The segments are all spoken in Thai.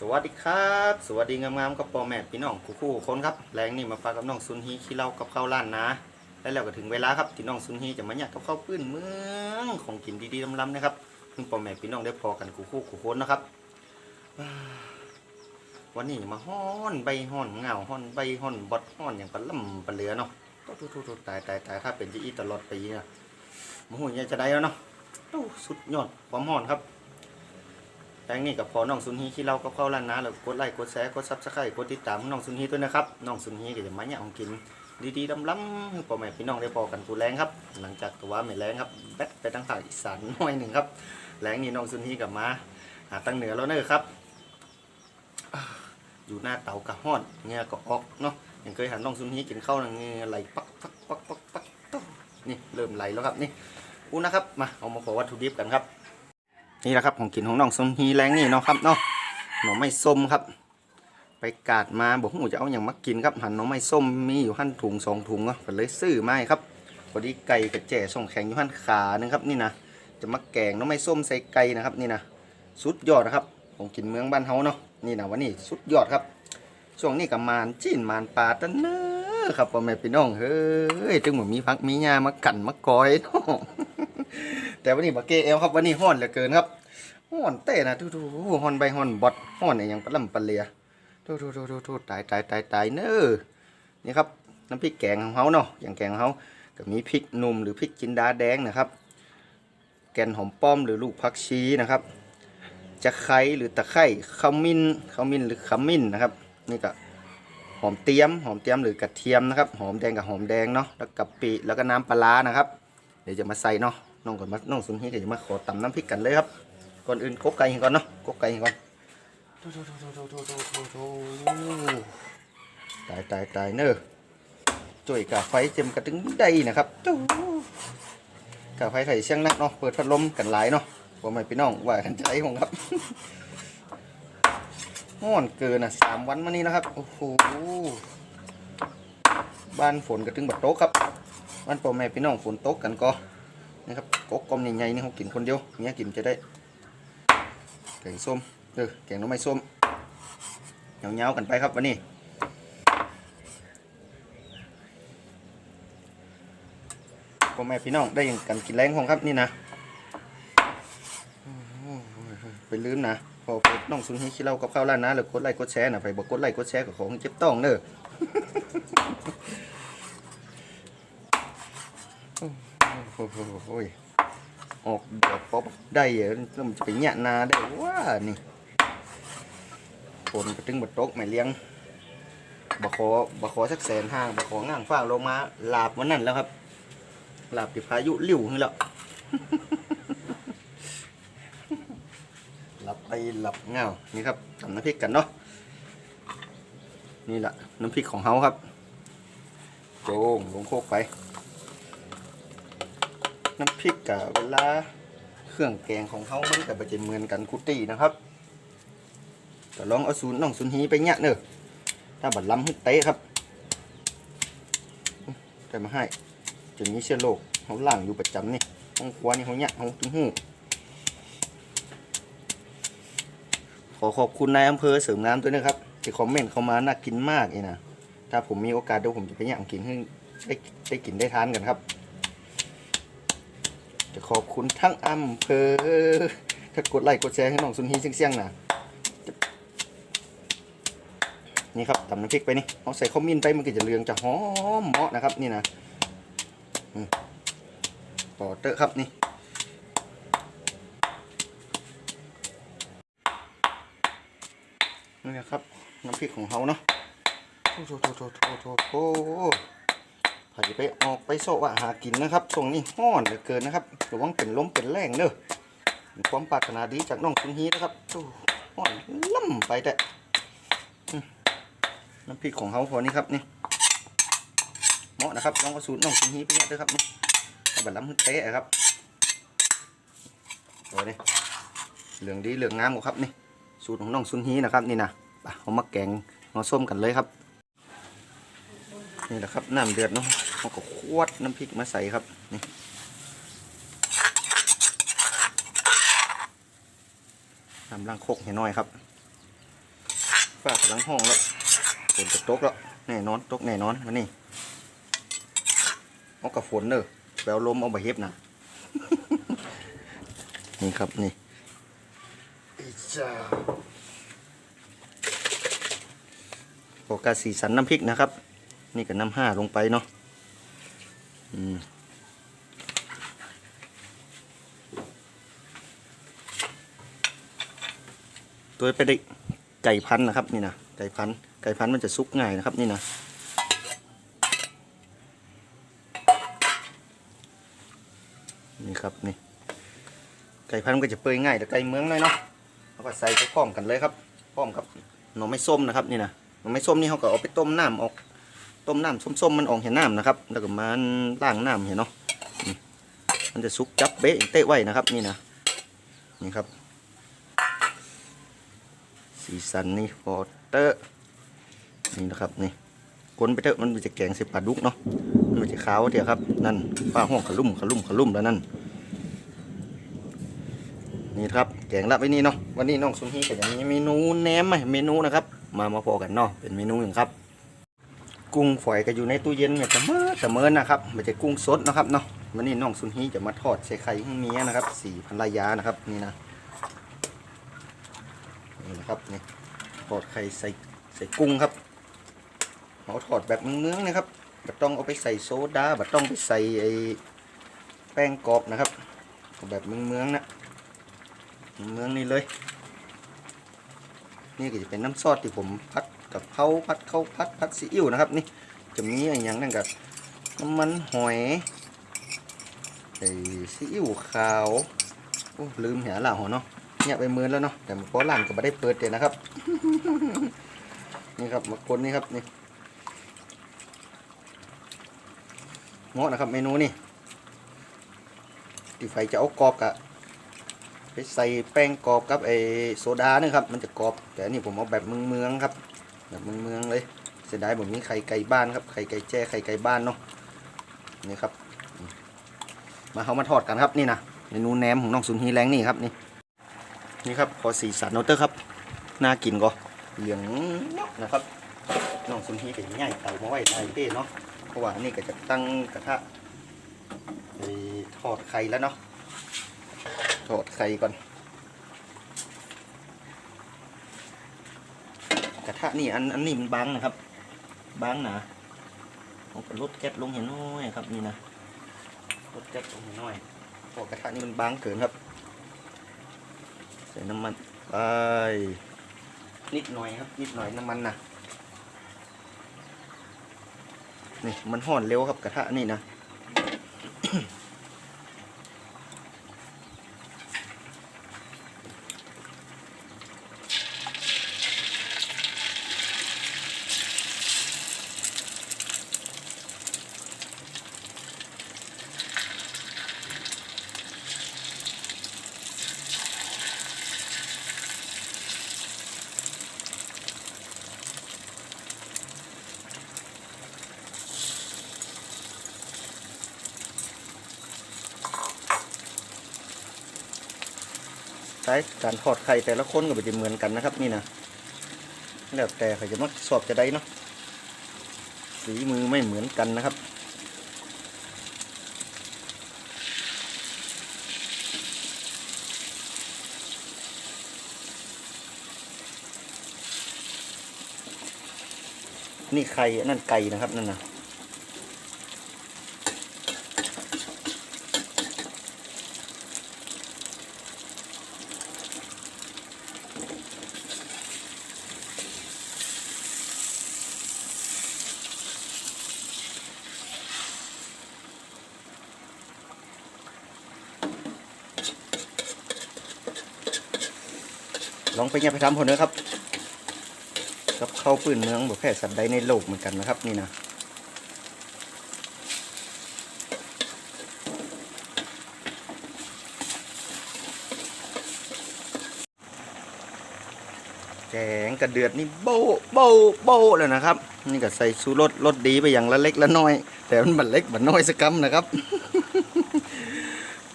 สวัสดีครับ สวัสดีงามๆกับพ่อแม่พี่น้องคู่คู่คนครับแรงนี่มาฝากกับน้องซุนฮีขี้เล้ากับข้าวร้านนะและแล้วก็ถึงเวลาครับที่น้องซุนฮีจะมาหยักกับข้าวปื้นเมืองของกินดีๆล้ำๆนะครับซึ่งพ่อแม่พี่น้องได้พอกันคู่คู่คู่คนนะครับวันนี้มาฮ้อนใบฮ้อนเงาฮ้อนใบฮ้อนบดฮ้อนอย่างปลาล่ำปลาเหลือเนาะทุๆๆตายตายตายถ้าเป็นจะอีตลอดปีเนี่ยมหูยังจะได้แล้วเนาะสุดยอดความฮ้อนครับ แรงนี่กับพอน้องซุนฮีที่เราก็เข้าร้านนะแล้วกดไลค์กดแชร์กดซับสไครต์กดติดตามน้องซุนฮีด้วยนะครับน้องซุนฮีก็จะมาเนี่ยของกิน ดีๆล้ำๆให้พ่อแม่พี่น้องได้พอกันกูแรงครับ หลังจากตัวไม่แรงครับแบดไปทางภาคอีสานหน่อยหนึ่งครับแรงนี่น้องซุนฮีกลับมาหาตั้งเหนือแล้วเนอะครับ อยู่หน้าเตากระห้อนเงี้ยก็ออกเนาะยังเคยหันน้องซุนฮีกินข้าวนะเงี้ยไหลปักปักปักปักปักนี่เริ่มไหลแล้วครับนี่อู้นะครับมาเอามาขอวัตถุดิบกันครับ นี่แหละครับของกินของน้องส้มฮีแรงนี่เนาะครับเนาะหน่อไม้ส้มครับ ไปกาดมาบอกหูจะเอาอย่างมากินครับหันหน่อไม้ส้มมีอยู่หั่นถุงสองถุงเนาะก็เลยซื้อมาให้ครับพอดีไก่กับแจ่ส่งแข็งอยู่หั่นขาหนึงครับนี่นะจะมาแกงหน่อไม้ส้มใส่ไก่นะครับนี่นะสุดยอดนะครับของกินเมืองบ้านเฮาเนาะนี่นะวันนี้สุดยอดครับช่วงนี้กับมานจีนมานปลาตันเนอครับพ่อแม่พี่น้องเฮ้ยจึงเหมือนมีพักมีหญ้ามากันมากอยเนาะแต่วันนี้บาเกเอลครับวันนี้ห้อนเหลือเกินครับ ห้อนเต้นะทูทูห้อนใบห้อนบอดห้อนเนี่ยยังปลาลำปลาเลียทูทูทูทูทูตายตายตายตายเน้อนี่ครับน้ำพริกแกงของเขาเนาะอย่างแกงของเขาก็มีพริกหนุ่มหรือพริกจินดาแดงนะครับ แกนหอมป้อมหรือลูกผักชีนะครับจะไคร้หรือตะไคร้ขมิ้นขมิ้นหรือขมิ้นนะครับ นี่ก็หอมเตียมหอมเตียมหรือกระเทียมนะครับ หอมแดงกับหอมแดงเนาะแล้วกะปิแล้วก็น้ำปลานะครับ เดี๋ยวจะมาใส่เนาะน้องก่อนมาน้องสุนฮีเดี๋ยวจะมาขอตำน้ำพริกกันเลยครับ ก่อนอื่นคกไก่ก่อนเนาะคกไก่ก่อนตายตายตายเนอะจุ่วยกาไฟเจมกระถึงได้นะครับกาไฟใส่เสียงนักเนาะเปิดพัดลมกันหลายเนาะว่าไม่พี่น้องว่ากันใจของครับห่อนเกินอะสามวันมานี้นะครับโอ้โหบ้านฝนกระถึงบัดโต๊ะครับบ้านพ่อแม่พี่น้องฝนโต๊ะกันก็นะครับกกกลมใหญ่ๆนี่เขากินคนเดียวเนี้ยกินจะได้ แกงส้มเออแกงน้ำไม้ส้มเงาๆกันไปครับวันนี้พ่อแม่พี่น้องได้ย่างกันกินแรงของครับนี่นะไปลืมนะพอเปิดน้องสุนให้ขี้เล้ากับข้าวร้านนะหรือกดไลค์กดแชร์นะไปบอกกดไลค์กดแชร์กับของเจ็บต้องเนอะโอ้โห ออกดอกป๊อปได้เหรอแล้วมันจะไปแยะนาได้ว่านี่ฝนกระตึงบดตกไม่เลี้ยงบะขอบะขอสักแสนห้างบะของ่างฟ้างลงมาลาบวันนั้นแล้วครับลาบที่พายุลิ่วนี่แล้วหลับไปหลับเงานี่ครับทำน้ำพริกกันเนาะนี่แหละน้ำพริกของเฮาครับ โจงลงโคกไป น้ำพริกกับเวลาเครื่องแกงของเขามันกับจะเหมือนกันกุฏินะครับแต่ลองเอาศูนย์น้องศูนย์ฮีไปเนี่ยเนอะถ้าบัดล้ำให้เตะครับแต่มาให้จะมีเชื้อโรคเขาล่างอยู่ประจำนี่ห้องครัวนี่เขาเนี่ยเขาถึงหูขอขอบคุณนายอำเภอเสริมงามด้วยนะครับที่คอมเมนต์เข้ามาน่ากินมากเลยนะถ้าผมมีโอกาสเดี๋ยวผมจะไปเนี่ยกินให้ได้ได้กินได้ทานกันครับ ขอบคุณทั้งอำเภอ ถ้ากดไลค์กดแชร์ให้น้องซุนฮีเสี่ยงๆนะนี่ครับตำน้ำพริกไปนี่เอาใส่ข้าวมิ้นไปมันก็จะเรืองจะหอมเหมาะนะครับนี่นะต่อเตอะครับนี่นี่นะครับน้ำพริกของเขาเนาะโถโถโถโถโถโถโถไผไปออกไปโซะหากินนะครับช่วงนี้ห้อนเหลือเกินนะครับระวังเป็นล้มเป็นแรงเด้อความปรารถนาดีจากน้องคุณฮีนะครับห้อนล่ำไปแต่น้ำพริกของเขาพอนี่ครับนี่เหมาะนะครับลองกระสูตรน้องคุณฮีไปเนี่ยด้อครับนี่เอาแบบล้ำเตะครับโอ้ยนี่เหลืองดีเหลืองงามกว่าครับนี่สูตรของน้องซุนฮีนะครับนี่นะเอามาแกงมาส้มกันเลยครับ นี่แหละครับน้ำเดือดเนาะเขาก็ควดน้ำพริกมาใส่ครับนี่น้ำล้างโคกให้น้อยครับฝากกำลังห้องแล้วฝนจะตกแล้วแน่นอนตกแน่นอนวันนี้เอากับฝนเนอะแปลลมเอาใบเฮ็บนะนี่ครับนี่อิจ้าโอกาสสีสันน้ำพริกนะครับ นี่กับน้ำห้าลงไปเนาะอืมตัวไปได้ไก่พันนะครับนี่นะไก่พันไก่พันมันจะซุกง่ายนะครับนี่นะนี่ครับนี่ไก่พันมันก็จะเปื่อยง่ายแต่ไก่เมืองน้อยเนาะเราก็ใส่ไปพร้อมกันเลยครับพร้อมกับหน่อไม้ส้มนะครับนี่นะหน่อไม้ส้มนี่เขาก็เอาไปต้มน้ำออก ต้มน้ำส้มๆมันออกเห็นน้ำนะครับ แล้วก็มันล้างน้ำเห็นเนาะมันจะซุกจับเบ๊ะเตะไว้นะครับนี่นะนี่ครับ สีสันนี่พอเตอร์นี่นะครับนี่ก้นไปเถอะมันจะแกงใส่ปลาดุกเนาะมันจะขาวเดียวครับนั่นป้าห้องขลุ่มขลุ่มขลุ่มแล้วนั่นนี่ครับแกงลับไว้นี่เนาะวันนี้น้องซุนฮีก็จะมีเมนูแหนมมเมนูนะครับ มามาพอกันเนาะเป็นเมนูอย่างครับ กุ้งฝอยก็อยู่ในตู้เย็นเนี่ยแต่เมื่อแต่เมื่อนะครับไมันจะกุ้งสดนะครับเนาะวันนี้น้องซุนฮีจะมาทอดใส่ไข่ให้เมียนะครับสี่พันรายานะครับนี่นะนี่นะครับนี่ทอดไข่ใส่ใส่กุ้งครับเอาทอดแบบเมืองๆนะครับบัดต้องเอาไปใส่โซดาบัดต้องไปใส่ไอ้แป้งกรอบนะครับ แบบเมืองๆนะเมืองนี้เลย นี่ก็จะเป็นน้ำซอสที่ผมพั กับเขาพัดเข้าพัดพัดซีอิ๊วนะครับนี่จะมีอย่างนั่นกับน้ำมันหอยไอ้ซีอิ๊วขาวโอ้ลืมหาเหล่าหัวเนาะเนี่ยไปมือแล้วเนาะแต่พราะร้านก็ไม่ได้เปิดเดี๋ยนะครับ นี่ครับมาคนนี่ครับนี่เหมาะนะครับเมนูนี่ที่ไฟจะเอากรอบกะไปใส่แป้งกรอบกับไอโซดานี่ครับ มันจะกรอบ แต่นี่ผมเอาแบบมืองเมืองๆครับ แบบเมืองเมืองๆเลยเสียดายผมมีไข่ไก่บ้านครับไข่ไก่แจ้ไข่ไก่บ้านเนาะนี่ครับ มาเขามาทอดกันครับนี่นะเมนูแหนมของน้องสุนฮีแรงนี่ครับนี่นี่ครับพอสีสันเอเตอร์ครับน่ากินก็เหลืองนะครับน้องสุนฮีก็ง่ายเตามาไว้ใต้เต้เนาะเพราะว่านี่ก็จะตั้งกระทะไปทอดไข่แล้วเนาะทอดไข่ก่อน กระทะนี่อันอันนี้มันบางนะครับบางหนาผมก็ลดแก๊สลงเห็นน้อยครับนี่นะลดแก๊สลงเห็นน้อยเพราะกระทะนี่มันบางเกินครับใส่น้ำมันไปนิดหน่อยครับ นิดหน่อยน้ำมันนะนี่มันห่อนเร็วครับกระทะนี่นะ ใช้การทอดไข่แต่ละคนก็ไม่จะเหมือนกันนะครับ นี่นะแล้วแต่ใครจะมักสอบจะได้เนาะฝีมือไม่เหมือนกันนะครับนี่ไข่นั่นไก่นะครับนั่นนะ ไปเนี่ยไปทำผลนะครับกับเข้าปืนเมืองบอกแค่สัตว์ใดในโลกเหมือนกันนะครับ นี่นะแกงกระเดือดนี่โบะโบะโบะเลยนะครับ นี่ก็ใส่ชูรสรสดีไปอย่างละเล็กละน้อย แต่มันบัดเล็กบัดน้อยสักคำนะครับ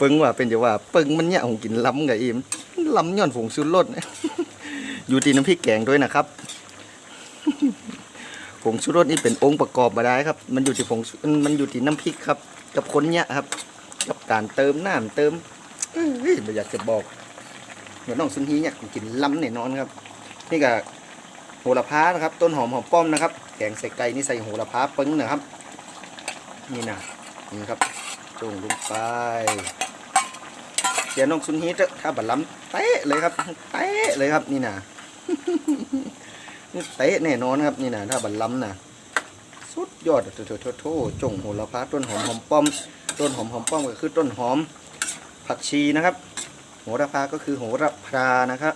ปึงว่าเป็นจะว่าปึงมันเนี่ยของกินล้ำกับอิมล้ำย้อนผงชูรส อยู่ที่น้ำพริกแกงด้วยนะครับ ผงชูรสนี่เป็นองค์ประกอบมาได้ครับ มันอยู่ที่ผงมันอยู่ที่น้ำพริกครับ กับคนเนี้ยครับกับการเติมน้ำเติมเอ้ยไม่อยากจะบอกเหมือนน้องซุนฮีเนี่ยกินล้ำแน่นอนครับ นี่ก็โหระพานะครับ ต้นหอมหอมป้อมนะครับ แกงใส่ไก่นี่ใส่โหระพาปึ้งนะครับ นี่นะนี่ครับจุ่มลงไปเดี๋ยวน้องซุนฮีเถอะถ้าบัดล้ำเตะเลยครับเตะเลยครับนี่นะ นี่เตะแน่นอนครับนี่นะถ้าบัดล้ำนะสุดยอดโถโถโถโถจงโหระพาต้นหอมหอมป้อม ต้นหอมหอมป้อมก็คือต้นหอม ผักชีนะครับ โหระพาก็คือโหระพานะครับ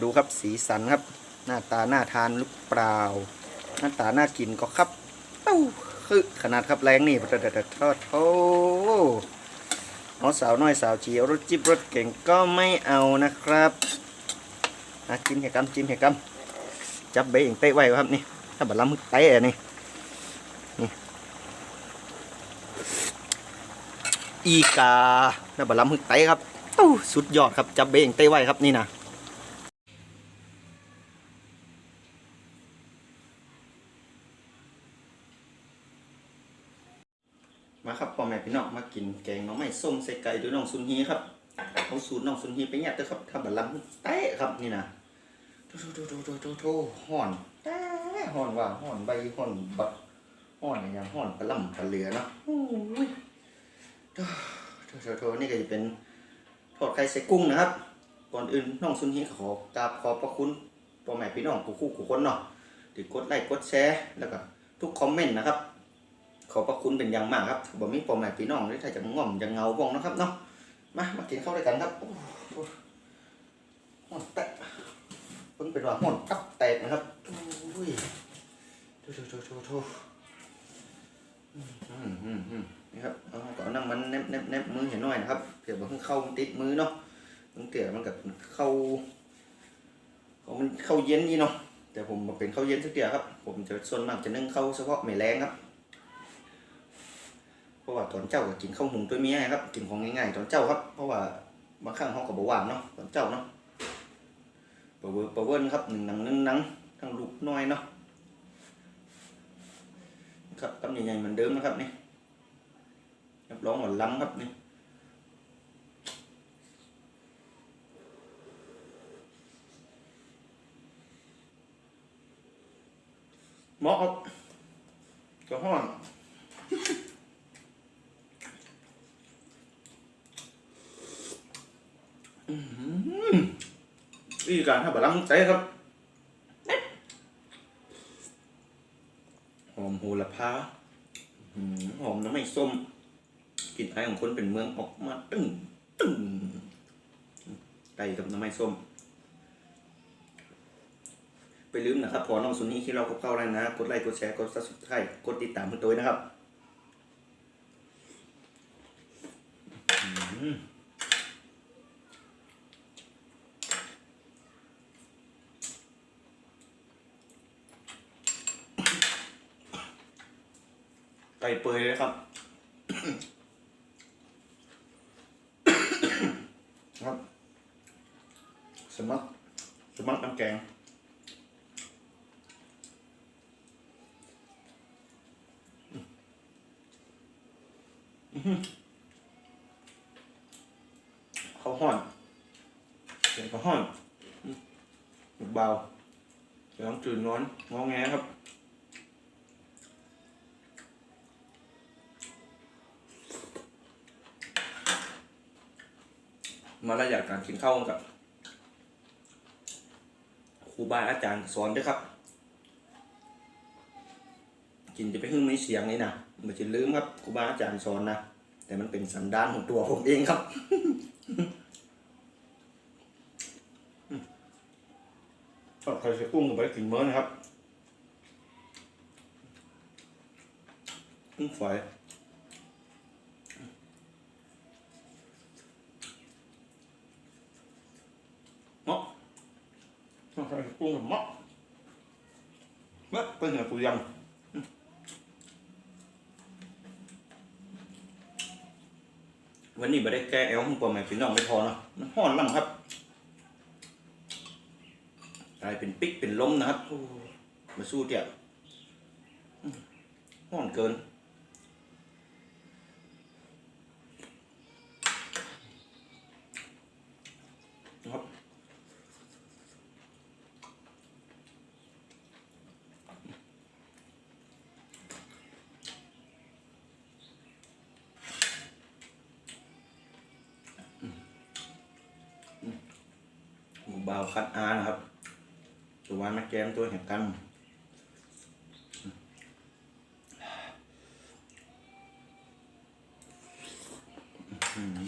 ดูครับสีสันครับ หน้าตาน่าทานหรือเปล่า หน้าตาน่ากินก็ครับเอ้าคือขนาดครับแรงนี่แต่แต่ทอดโอ้ เอาสาวน้อยสาวจีเอารถจิบรถเก่งก็ไม่เอานะครับอะจิ้มเหกำจิ้มเหกำจับเบะเองเตะไว้ครับนี่ถ้าบัดล้ำมึกเตะนี่นี่อีกาถ้าบัดล้ำมึกเตะครับเอ้าสุดยอดครับจับเบะเองเตะไว้ครับนี่นะ มาครับพ่อแม่พี่น้องมากินแกงน้องไม้ส้มใส่ไก่ด้วยน้องซุนฮีครับเอาสูตรน้องซุนฮีไปเนี่ยเด้อครับถ้าบัดลำเตะครับนี่นะโถโถโถโถโถโถห่อนแต้ห่อนว่าห่อนใบห่อนบักห่อนอะไรอย่างห่อนปลาลำปลาเหลือเนาะโอ้ยโถโถโถโถนี่ก็จะเป็นทอดไข่ใส่กุ้งนะครับ ก่อนอื่นน้องซุนฮีขอกราบขอบพระคุณพ่อแม่พี่น้องกูคู่กูคนเนาะที่กดไลค์กดแชร์แล้วก็ทุกคอมเมนต์นะครับ ขอบพระคุณเป็นอย่างมากครับบ่มีพ่อแม่พี่น้องหรือถ้าจะง่อมจะเงาบ้องนะครับเนาะมามากินข้าวด้วยกันครับหห่อนแตกเพิ่งเป็นว่าห่อนตับแตกนะครับโอ้ยโถโถโถโถโถอืมนี่ครับเอาก็เอานั่งมันแนบแนบแนบมือเห็นหน่อยนะครับเผื่อบ่เพิ่งเข้าติดมือเนาะบางเตี่ยมันกับเข้าของมันเข้าเย็นนี่เนาะแต่ผมเป็นเข้าเย็นสักเตี่ยครับ ผมจะส่วนมากจะนึ่งเข้าเฉพาะไม่แรงครับ ราะว่าตอนเจ้าก็กินข้าวหุงตัวเมียครับกินของง่ายๆตอนเจ้าครับ เพราะว่าบางครั้งเขาก็บอกว่างเนาะตอนเจ้าเนาะปะเวอร์ปะเวิร์นครับหนึ่งหนังนึ่งหนังทั้งลูกน้อยเนาะครับตำใหญ่ๆเหมือนเดิมนะครับนี่รับรองว่าล้ำครับนี่เหมาะครับก็ห้อน วิธีการทำแบบล้ำใจครับหอมโหระพาหอมน้ำไม่ส้มกลิ่นไอายของคนเป็นเมืองออกมาตึ้งตึ้งไก่กับน้ำไม่ส้ม ไปลืมนะครับ พอน้องสุนีที่เราเข้าๆแล้วนะ กดไลค์กดแชร์กดซับสไครต์กดติดตามเพื่อตัวด้ยนะครับอื้อหือ ไก่เปื่อยเลยครับ ครับ สมัครสมัครน้ำแกงอื้อหือข้าห่อนเสียงข้าห่อนเบาเสียงจืดนอนงอแงครับ มารยาทการกินข้าวกับครูบาอาจารย์สอนด้วยครับ กินจะไปหึ่งในเสียงนี่นะมันจะลืมครับครูบาอาจารย์สอนนะแต่มันเป็นสันดานของตัวผมเองครับทอดไข่ใส่กุ้งกับไปกินเมื่อนะครับกุ้งฝอย เหมาะ ต้องใส่กุ้งกับเหมาะเมื่อเป็นเหนือปูยำวันนี้ไม่ได้แก้แอลของปอแม่พี่น้องไม่พอเนาะมันห้อนลำครับกลายเป็นปิ๊กเป็นล้มนะครับมาสู้เดี่ยวห้อนเกิน นะครับหมูบาวคัดอานะครับ ตัววานมาแกมตัวแห่งกันอืม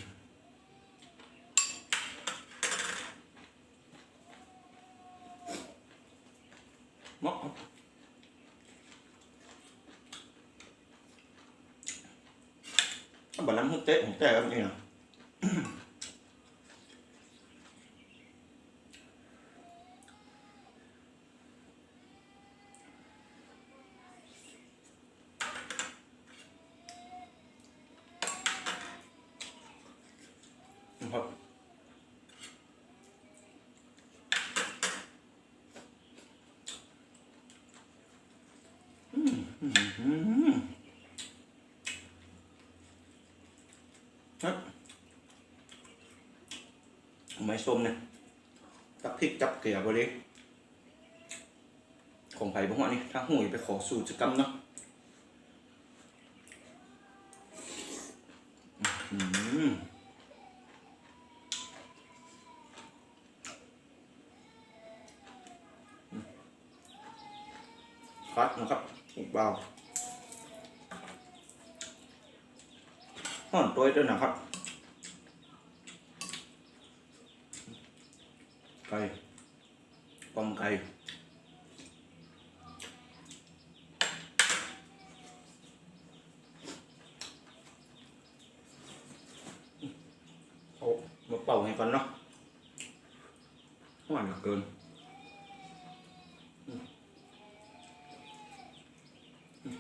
เหมาะครับบาลานซ์หุ้นเตะของแต่ครับนี่นะนะครับอืมอืมอืม ไม่ส้มเนี่ยจับพริกจับเกลือไปเลยของไผ่บ้างวะนี่ถ้าหูยไปขอสูตรกรรมเนาะอืมคัดนะครับเบา ห่อนตัวด้วยนะครับไก่ต้มไก่เอามาเป่าให้ก่อนเนาะหวานเหลือเกินอืมอืม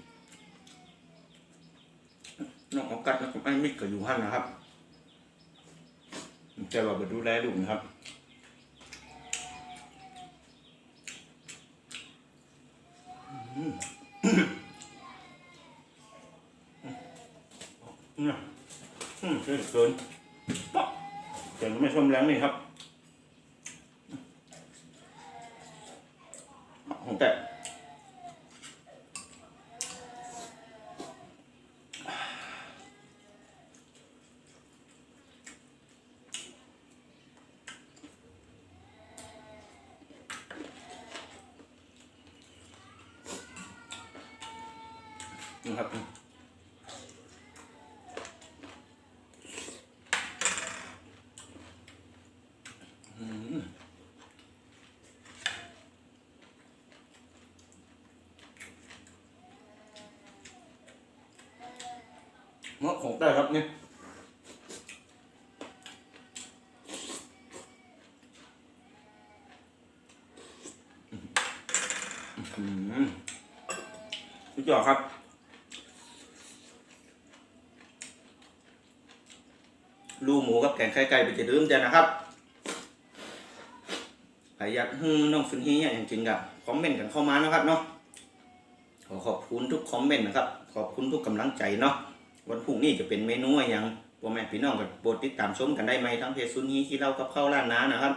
น้องเอากัดแล้วก็ไอ้มิกก็อยู่หันนะครับแต่ว่าไปดูแลลูกนะครับเนี่ยอืมเกินเกินป๊อกเกินไม่ชมแรงนี่ครับ ครับเงาะของได้ครับเนี่อืมสุดยอดครับ ลูหมูกับแกงไข่ไก่ไปจะดื่มจ้ะนะครับใครอยากให้น้องฟินฮีเนี่ยจริงกับคอมเมนต์กันเข้ามานะครับเนาะขอขอบคุณทุกคอมเมนต์นะครับ ขอบคุณทุกกำลังใจเนาะวันพรุ่งนี้จะเป็นเมนูอะไรยังพ่อแม่พี่น้องกับโปรดติดตามชมกันได้ไหมทั้งเพจซุนีขี้เล้ากับเข้าร้านน้านะครับ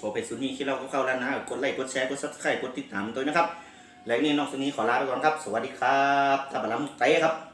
พอเพจซุนีขี้เล้ากับเข้าร้านน้ากดไลค์กดแชร์กดซับสไครต์กดติดตามตัวนะครับ และนี่น้องซุนีขอลาไปก่อนครับ สวัสดีครับทับบัลลัมเต้ครับ